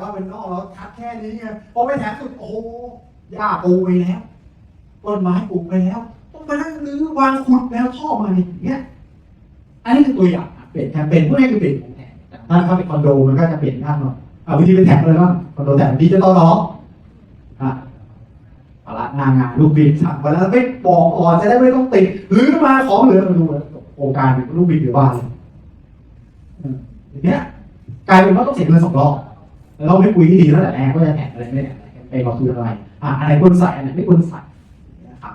ว่าเป็นนอกระดับแค่ไงพอไปแถมสุดโอ้โหหญ้าปูไปแล้วต้นไม้ปลูกไปแล้ว ต้องมานั่งรื้อวางขุดแล้วท่อมาอย่างเงี้ย อันนี้คือตัวอย่างเปลี่ยนแถมเป็นพวกนี้คือเปลี่ยนของแถมถ้าถ้าเป็นคอนโดมันก็จะเปลี่ยนยากหน่อยอะวิธีเป็นแถมเลยว่าคอนโดแถมดิจิตอลเนาะอะเอาละงานงานลูกบิดสั่งมาแล้วไม่บอกก่อนจะได้ไม่ต้องติดหรือมาของเหลือมาดูโครงการเป็นลูกบิดอยู่บ้านอย่างเงี้ยกลายเป็นว่าต้องเสียเงินสองรอบแล้ว เราไม่คุยที่ดีแล้วแหละแอร์ก็จะแถมอะไรไม่ได้ไปเราคืออะไรอะอะไรควรใส่อันไหนไม่ควรใส่นะครับ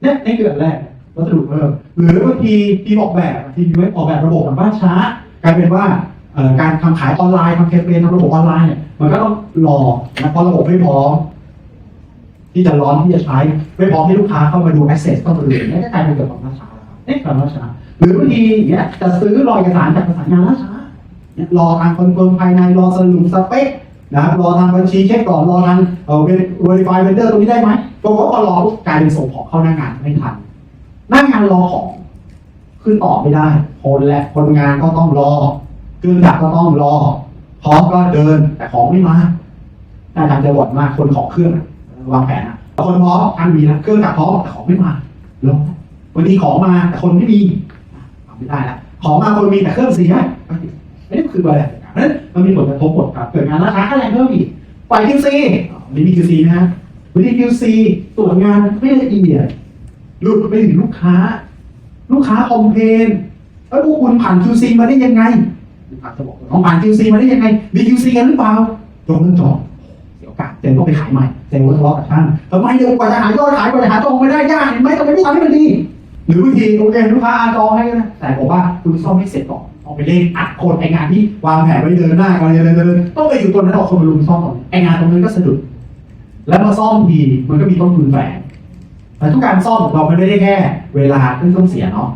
เนี่ยนี่คืออันแรกวัสดุเพิ่มหรือบางทีทีมออกแบบทีมออกแบบระบบมันบ้านช้ากลายเป็นว่าการทำขายออนไลน์ทำแคมเปญทำระบบออนไลน์เนี่ยมันก็ต้องรอนะเพราะระบบไม่พร้อมที่จะร้อนที่จะใช้ ไม่พร้อมให้ลูกค้าเข้ามาดู access เข้ามาดูเนี่ยก็กลายเป็นเกิดความล่าช้าแล้วเนี่ยความล่าช้าหรือบางทีเนี่ยจะซื้อรอเอกสารจากประสานงานล่าช้าเนี่ย รอทางคอนเฟิร์มภายในรอสรุปสเปคนะครับรอทางบัญชีเช็คก่อนรอทางเอ่อ verify vendor ตรงนี้ได้ไหมปรากฏว่าพอรอปุ๊บกลายเป็นส่งของเข้าหน้างานไม่ทันหน้างานรอของขึ้นต่อไม่ได้ คนและคนงานก็ต้องรอเครื่องจักรก็ต้องรอพร้อมก็เดินแต่ของไม่มาน่าจะบ่นมากคนของเครื่องวางแผนอะคนพร้อมทันมีนะเครื่องจักรพร้อมแต่ของไม่มาลงบางทีของมาแต่คนไม่มีทำไม่ได้ละของมาคนมีแต่เครื่องเสีย อันนี้คืออะไรนั้นมันมีผลกระทบหมดครับเกิดงานราคาอะไรเพิ่มอีกไป QC ไม่มี QC นะฮะวิธี QC ตรวจงานไม่ละเอียดหลุดไปถึงลูกค้า ลูกค้าคอมเพลนเอ้ยพวกคุณผ่าน QC มาได้ยังไงลูกค้าจะบอกน้องผ่าน QC มาได้ยังไงมี QC กันหรือเปล่าจงเรื่องจองเดี๋ยวโอกาสเจนก็ไปขายใหม่เจนก็ทะเลาะกับท่านทำไมเดี๋ยวกว่าจะหายอดขายกว่าจะหาจองไม่ได้ยากเห็นไหมทำไมไม่ทำให้มันดี หรือบางทีโอเคลูกค้าอาจองให้นะแต่บอกว่าคุณซ่อมให้เสร็จก่อน เอาไปเล่นอัดโคนไองานที่วางแผนไว้เดินหน้ากำลังจะเดินเดินเดินต้องไปอยู่ตรงนั้นเอาคนมาลุมซ่อมไองานตรงนั้นก็สะดุด แล้วมาซ่อมทีมันก็มีต้นทุนแฝงแต่ทุกการซ่อมเราไม่ได้แค่เวลาที่ต้องเสียเนาะ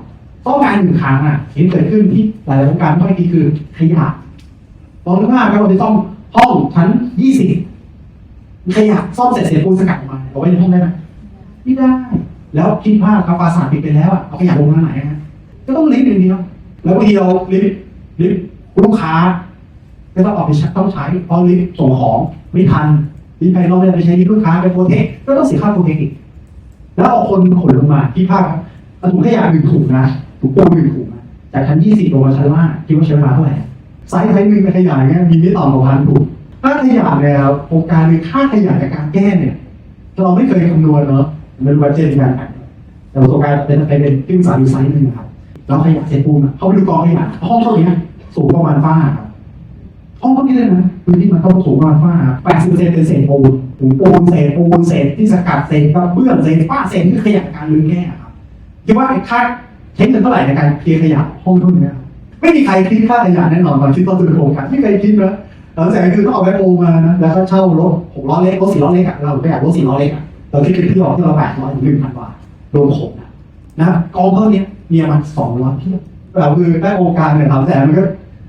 ซ่อมงานหนึ่งครั้งอะที่เกิดขึ้นที่หลายๆวงการไม่ดีคือขยะลองนึกภาพครับเราไปซ่อมห้องชั้นยี่สิบขยะซ่อมเสร็จเสียปูนสกัดออกมาเอาไว้ในห้องได้ไหมไม่ได้ แล้วคิดภาพครับปราสาทปิดไปแล้วอะเอาขยะลงมาไหนฮะก็ต้องลิฟต์อย่างเดียว แล้วบางทีเราลิฟต์ลิฟต์ลูกค้าก็ต้องออกไปต้องใช้เพราะลิฟต์ส่งของไม่ทันลิฟต์ไปเราไม่ได้ไปใช้ลิฟต์ลูกค้าไปโปรเทคก็ต้องเสียค่าโปรเทคอีกแล้วเอาคนขนลงมาที่ภาคเอาถุงขยะหนึ่งถุงนะถุงปูนหนึ่งถุงนะจากชั้นยี่สิบลงมาชั้นล่างคิดว่าใช้เวลาเท่าไหร่ไซส์ไซส์หนึ่งเป็นขยะเงี้ยมีไม่ต่ำกว่าพันถุงค่าขยะเนี่ยโครงการหรือค่าขยะจากการแก้เนี่ยเราไม่เคยคำนวณเนาะไม่รู้ว่าเจนกันแต่ประสบการณ์เป็นไปเป็นขึ้นสายอยู่ไซส์หนึ่งครับ แล้วขยะเศษปูนอะเขาไปดูกองขยะห้องเท่านี้สูงประมาณฝ้าครับห้องเท่านี้เลยนะพื้นที่มันต้องสูงประมาณฝ้าแปดสิบเปอร์เซ็นต์เป็นเศษปูนปูนเศษปูนเศษที่สกัดเศษกระเบื้องเศษฝ้าเศษที่ขยะการรื้อแก้ครับคิดว่าไอ้ค่าใช้เงินเท่าไหร่ในการเคลียร์ขยะห้องเท่านี้ไม่มีใครคิดค่าขยะแน่นอนตอนคิดต้นทุนโครงการไม่เคยคิดนะหลังจากนั้นคือต้องเอาแบ็คโฮมานะแล้วก็เช่ารถหกล้อเล็กรถสี่ล้อเล็กอะเราไม่อยากรถสี่ล้อเล็กอะเราคิดเป็นที่ออกที่เราแปดร้อยถึงหนึ่งพันบาทรวมขนนะนะกองเพิ่มเนี้ย มีประมาณสองร้อยเทียบเราคือได้โครงการเนี่ยทำแต่มันก็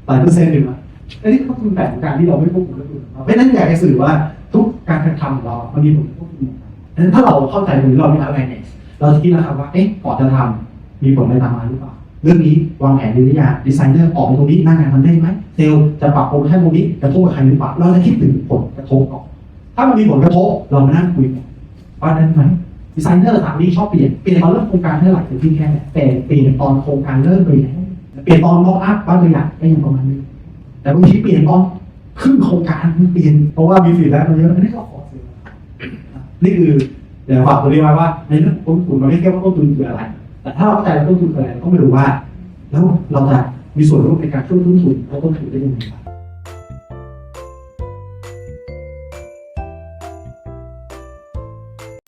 หลายเปอร์เซ็นต์อยู่นะอันนี้ก็คือแบบของการที่เราไม่ควบคุมและดูเพราะฉะนั้นอยากจะสื่อว่าทุกการกระทำของเรา มันมีผลควบคุมดังนั้นถ้าเราเข้าใจตรงนี้เราไม่ทำอะไรเนี่ยเราจะคิดนะครับว่าเอ๊ะก่อนจะทำมีผลอะไรตามมาหรือเปล่าเรื่องนี้วางแผนดีหรือยังดีไซเนอร์ออกตรงนี้หน้างานทำได้ไหมเซลล์จะปรับโปรโมชั่นตรงนี้กระทบกับใครหรือเปล่าเราจะคิดถึงผลกระทบก่อนถ้ามันมีผลกระทบเรามานั่งคุยกันว่าได้ไหม ดีไซเนอร์ถามนี่ชอบเปลี่ยน เปลี่ยนตอนเริ่มโครงการเท่าไหร่เป็นที่แค่แต่เปลี่ยนตอนโครงการเริ่มไปแล้วเปลี่ยนตอนม็อกอัพบ้างตัวอย่างก็ยังประมาณนี้ แต่บางทีเปลี่ยนตอนครึ่งโครงการเปลี่ยน เพราะว่ามีฟีดแบ็กมาเยอะอันนี้ก็ขอซื้อนี่คือเดี๋ยวฝากตัวนี้ไว้ว่าในเรื่องของต้นทุนมันไม่แค่ว่าต้นทุนคืออะไร แต่ถ้าเราเข้าใจว่าต้นทุนคืออะไรก็ไม่รู้ว่า แล้วเราจะมีส่วนร่วมในการช่วยต้นทุนและต้นทุนได้ยังไงบ้าง